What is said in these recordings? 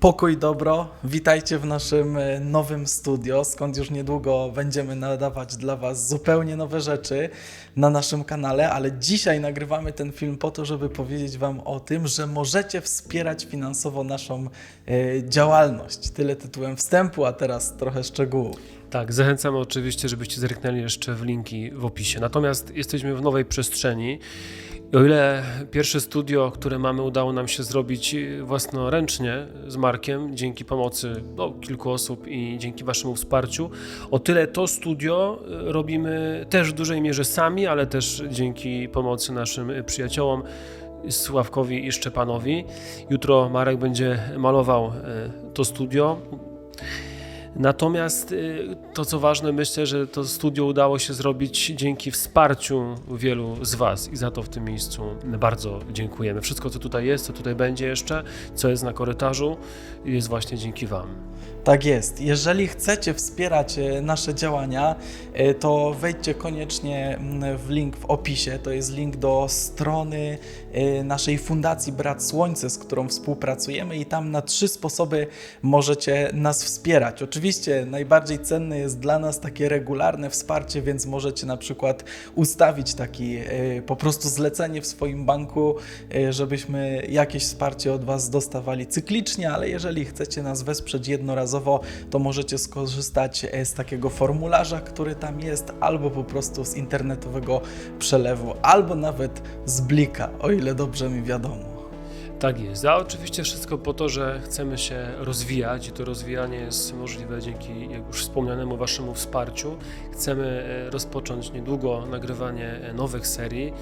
Pokój dobro, witajcie w naszym e, nowym studio, skąd już niedługo będziemy nadawać dla Was zupełnie nowe rzeczy na naszym kanale, ale dzisiaj nagrywamy ten film po to, żeby powiedzieć Wam o tym, że możecie wspierać finansowo naszą e, działalność. Tyle tytułem wstępu, a teraz trochę szczegółów. Tak, zachęcamy oczywiście, żebyście zerknęli jeszcze w linki w opisie. Natomiast jesteśmy w nowej przestrzeni. I O ile pierwsze studio, które mamy, udało nam się zrobić własnoręcznie z Markiem, dzięki pomocy no, kilku osób i dzięki Waszemu wsparciu, o tyle to studio y, robimy też w dużej mierze sami, ale też dzięki pomocy naszym y, przyjaciołom. Sławkowi i Szczepanowi. Jutro Marek będzie malował y, to studio. Natomiast y, to, co ważne, myślę, że to studio udało się zrobić dzięki wsparciu wielu z Was i za to w tym miejscu bardzo dziękujemy. Wszystko, co tutaj jest, co tutaj będzie jeszcze, co jest na korytarzu, jest właśnie dzięki Wam. Tak jest. Jeżeli chcecie wspierać e, nasze działania, e, to wejdźcie koniecznie mm, w link w opisie. To jest link do strony naszej fundacji Brat Słońce, z którą współpracujemy, i tam na trzy sposoby możecie nas wspierać. Oczywiście najbardziej cenne jest dla nas takie regularne wsparcie, więc możecie na przykład ustawić taki e, po prostu zlecenie w swoim banku, e, żebyśmy jakieś wsparcie od Was dostawali cyklicznie, ale jeżeli chcecie nas wesprzeć jednorazowo, to możecie skorzystać e, z takiego formularza, który tam jest, albo po prostu z internetowego przelewu, albo nawet z blika, o ile dobrze mi wiadomo. Tak jest. A oczywiście wszystko po to, że chcemy się rozwijać i to rozwijanie jest możliwe dzięki, jak już wspomnianemu Waszemu wsparciu. Chcemy e, rozpocząć niedługo nagrywanie e, nowych serii.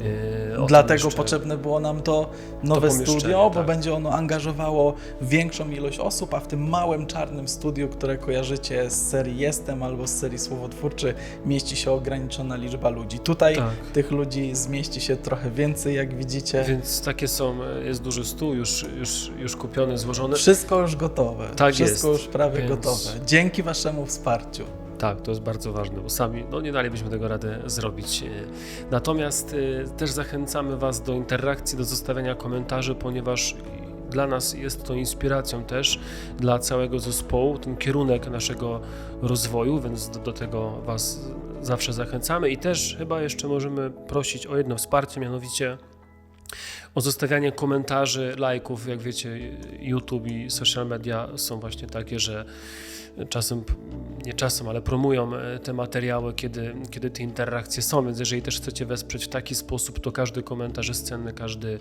E, Dlatego potrzebne było nam to nowe pomieszczenie, studio, bo tak. będzie ono angażowało większą ilość osób, a w tym małym czarnym studiu, które kojarzycie z serii Jestem albo z serii Słowotwórczy, mieści się ograniczona liczba ludzi. Tutaj Tak. tych ludzi zmieści się trochę więcej, jak widzicie. Więc takie są, jest duży stół już, już, już kupiony, złożony. Wszystko już gotowe. Tak Wszystko jest, już prawie więc- gotowe. Dzięki Waszemu wsparciu. Tak, to jest bardzo ważne, bo sami no, nie dalibyśmy tego rady zrobić. E, Natomiast e, też zachęcamy Was do interakcji, do zostawiania komentarzy, ponieważ dla nas jest to inspiracją też dla całego zespołu, ten kierunek naszego rozwoju, więc do, do tego Was zawsze zachęcamy i też chyba jeszcze możemy prosić o jedno wsparcie, mianowicie o zostawianie komentarzy, lajków. Jak wiecie, YouTube i social media są właśnie takie, że czasem, nie czasem, ale promują e, te materiały, kiedy, kiedy te interakcje są, więc jeżeli też chcecie wesprzeć w taki sposób, to każdy komentarz jest cenny, każdy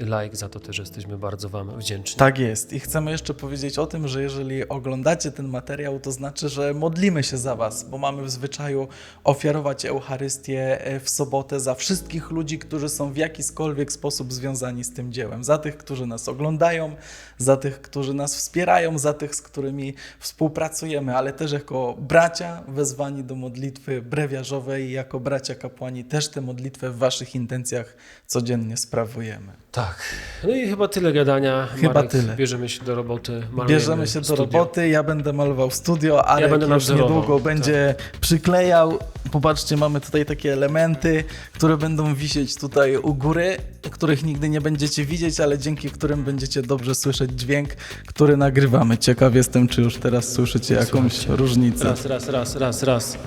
like, za to też jesteśmy bardzo Wam wdzięczni. Tak jest. I chcemy jeszcze powiedzieć o tym, że jeżeli oglądacie ten materiał, to znaczy, że modlimy się za Was, bo mamy w zwyczaju ofiarować Eucharystię e, w sobotę za wszystkich ludzi, którzy są w jakikolwiek sposób związani z tym dziełem. Za tych, którzy nas oglądają, za tych, którzy nas wspierają, za tych, z którymi współpracujemy, ale też jako bracia wezwani do modlitwy brewiarzowej, jako bracia kapłani też tę modlitwę w Waszych intencjach codziennie sprawujemy. Tak. No i chyba tyle gadania. Chyba Marek, tyle. Bierzemy się do roboty. Bierzemy się do studio. roboty, ja będę malował studio, ale Ja będę już niedługo tak. będzie przyklejał. Popatrzcie, mamy tutaj takie elementy, które będą wisieć tutaj u góry, których nigdy nie będziecie widzieć, ale dzięki którym będziecie dobrze słyszeć dźwięk, który nagrywamy. Ciekaw jestem, czy już teraz słyszycie jakąś Słuchajcie. różnicę. Raz, raz, raz, raz, raz.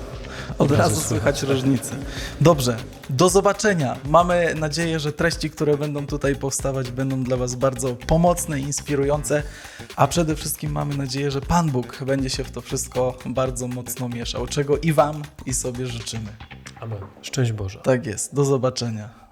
Od razu słychać różnicę. Dobrze, do zobaczenia. Mamy nadzieję, że treści, które będą tutaj powstawać, będą dla Was bardzo pomocne inspirujące, a przede wszystkim mamy nadzieję, że Pan Bóg będzie się w to wszystko bardzo mocno mieszał, czego i Wam, i sobie życzymy. Amen. Szczęść Boże. Tak jest, do zobaczenia.